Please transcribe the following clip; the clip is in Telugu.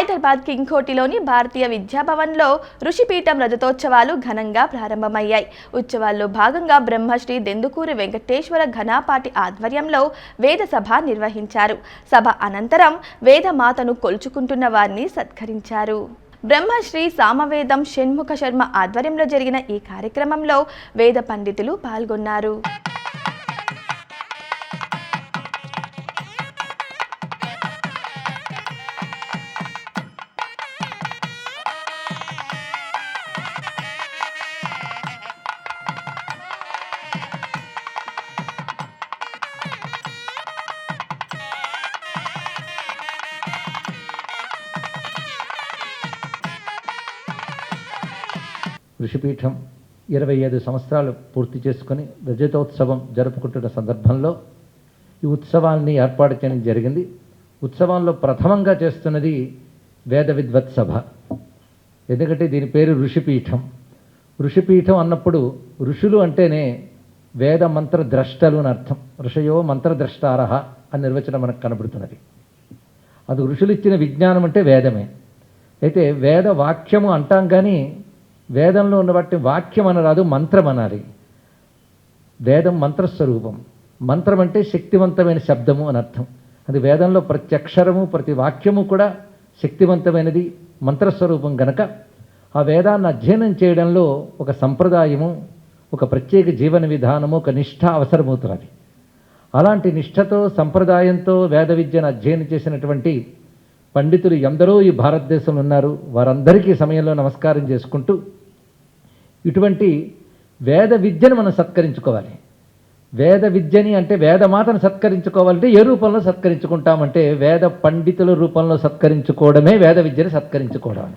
హైదరాబాద్ కింగ్కోటిలోని భారతీయ విద్యాభవన్లో ఋషిపీఠం రజతోత్సవాలు ఘనంగా ప్రారంభమయ్యాయి. ఉత్సవాల్లో భాగంగా బ్రహ్మశ్రీ దెందుకూరి వెంకటేశ్వర ఘనాపాటి ఆధ్వర్యంలో వేద సభ నిర్వహించారు. సభ అనంతరం వేదమాతను కొలుచుకుంటున్న వారిని సత్కరించారు. బ్రహ్మశ్రీ సామవేదం షణ్ముఖ శర్మ ఆధ్వర్యంలో జరిగిన ఈ కార్యక్రమంలో వేద పండితులు పాల్గొన్నారు. ఋషిపీఠం ఇరవై ఐదు సంవత్సరాలు పూర్తి చేసుకుని రజతోత్సవం జరుపుకుంటున్న సందర్భంలో ఈ ఉత్సవాల్ని ఏర్పాటు చేయడం జరిగింది. ఉత్సవాల్లో ప్రథమంగా చేస్తున్నది వేద విద్వత్ సభ. ఎందుకంటే దీని పేరు ఋషిపీఠం. ఋషిపీఠం అన్నప్పుడు ఋషులు అంటేనే వేద మంత్ర ద్రష్టలు అని అర్థం. ఋషయో మంత్రద్రష్టారహ అని నిర్వచనం మనకు కనబడుతున్నది. అది ఋషులు ఇచ్చిన విజ్ఞానం అంటే వేదమే. అయితే వేద వాక్యము అంటాం కానీ వేదంలో ఉన్న వాక్యం అనరాదు మంత్రం అనాలి. వేదం మంత్రస్వరూపం. మంత్రం అంటే శక్తివంతమైన శబ్దము అని అర్థం. అది వేదంలో ప్రతి అక్షరము ప్రతి వాక్యము కూడా శక్తివంతమైనది మంత్రస్వరూపం గనక ఆ వేదాన్ని అధ్యయనం చేయడంలో ఒక సంప్రదాయము ఒక ప్రత్యేక జీవన విధానము ఒక నిష్ఠ అవసరమవుతున్నది. అలాంటి నిష్ఠతో సంప్రదాయంతో వేద విద్యను అధ్యయనం చేసినటువంటి పండితులు ఎందరో ఈ భారతదేశంలో ఉన్నారు. వారందరికీ సమయంలో నమస్కారం చేసుకుంటూ ఇటువంటి వేద విద్యను మనం సత్కరించుకోవాలి. వేద విద్యని అంటే వేద మాతను సత్కరించుకోవాలంటే ఏ రూపంలో సత్కరించుకుంటామంటే వేద పండితుల రూపంలో సత్కరించుకోవడమే వేద విద్యను సత్కరించుకోవడం